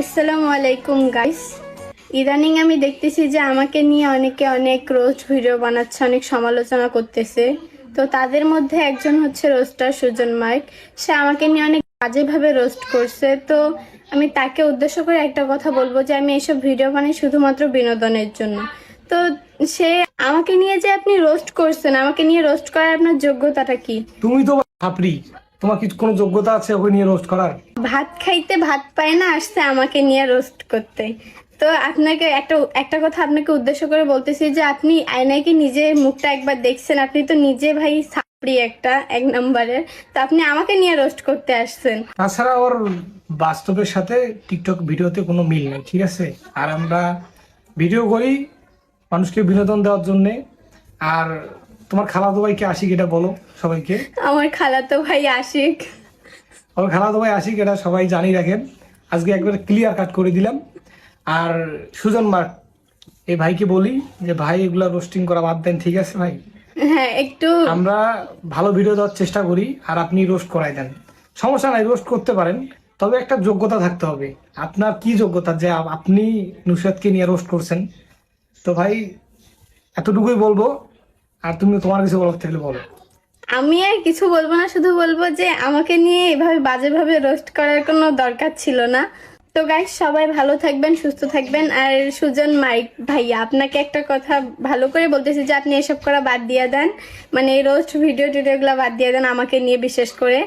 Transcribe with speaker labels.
Speaker 1: আসসালামু আলাইকুম গাইস ইদানিং আমি দেখতেছি যে আমাকে নিয়ে অনেকে অনেক রোস্ট ভিডিও বানাচ্ছে, অনেক সমালোচনা করতেছে। তো তাদের মধ্যে একজন হচ্ছে রোস্টার সুজন মার্ক সে আমাকে নিয়ে অনেক বাজেভাবে রোস্ট করছে। তো আমি তাকে উদ্দেশ্য করে একটা কথা বলব যে আমি এসব ভিডিও বানাই শুধুমাত্র বিনোদনের জন্য। তো সে আমাকে নিয়ে যে আপনি রোস্ট করছেন, আমাকে নিয়ে রোস্ট করার আপনার যোগ্যতাটা কি?
Speaker 2: তুমি তো ছাপড়ি। তোমার কি কোনো যোগ্যতা আছে ওকে নিয়ে রোস্ট করার?
Speaker 1: ভাত খাইতে ভাত পায় না আসছে আমাকে নিয়ে রোস্ট করতে। তো আপনাকে একটা একটা কথা আপনাকে উদ্দেশ্য করে বলতেছি যে আপনি আয়নায় কি নিজের মুখটা একবার দেখছেন আপনি তো নিজে ভাই সাপড়ি একটা এক নম্বরের। তো আপনি আমাকে নিয়ে রোস্ট করতে আসছেন।
Speaker 2: তাছাড়া ওর বাস্তবের সাথে টিকটক ভিডিওতে কোনো মিল নেই ঠিক আছে? আর আমরা ভিডিও করি মানুষকে বিনোদন দেওয়ার জন্যে আর তোমার খালাতো ভাইকে আশিক এটা বলো সবাইকে?
Speaker 1: আমার খালাতো ভাই আশিক।
Speaker 2: আমার খালাতো ভাই আশিক এটা সবাই জানি রাখেন। আজকে একবার ক্লিয়ার কাট করে দিলাম। আর সুজন মার্ক এই ভাইকে বলি যে ভাই এগুলা রোস্টিং করা বাদ দেন ঠিক আছে ভাই?
Speaker 1: হ্যাঁ একটু
Speaker 2: আমরা ভালো ভিডিও দেওয়ার চেষ্টা করি আর আপনি রোস্ট করাই দেন। সমস্যা নাই রোস্ট করতে পারেন। তবে একটা যোগ্যতা থাকতে হবে। আপনার কি যোগ্যতা? যে আপনি নুসরাতকে নিয়ে রোস্ট করছেন। তো ভাই এতটুকুই বলব। আর তুমি তোমার কিছু বলার থাকলে বলো।
Speaker 1: আমি আর কিছু বলব না, শুধু বলব যে আমাকে নিয়ে এভাবে বাজেভাবে রোস্ট করার কোনো দরকার ছিল না। তো গাইস সবাই ভালো থাকবেন, সুস্থ থাকবেন। আর সুজন, মাইক, ভাইয়া, আপনাকে একটা কথা ভালো করে বলতেছি যে আপনি এসব করা বাদ দিয়ে দেন। মানে এই রোস্ট ভিডিও টিডিওগুলো বাদ দিয়ে দেন আমাকে নিয়ে বিশেষ করে।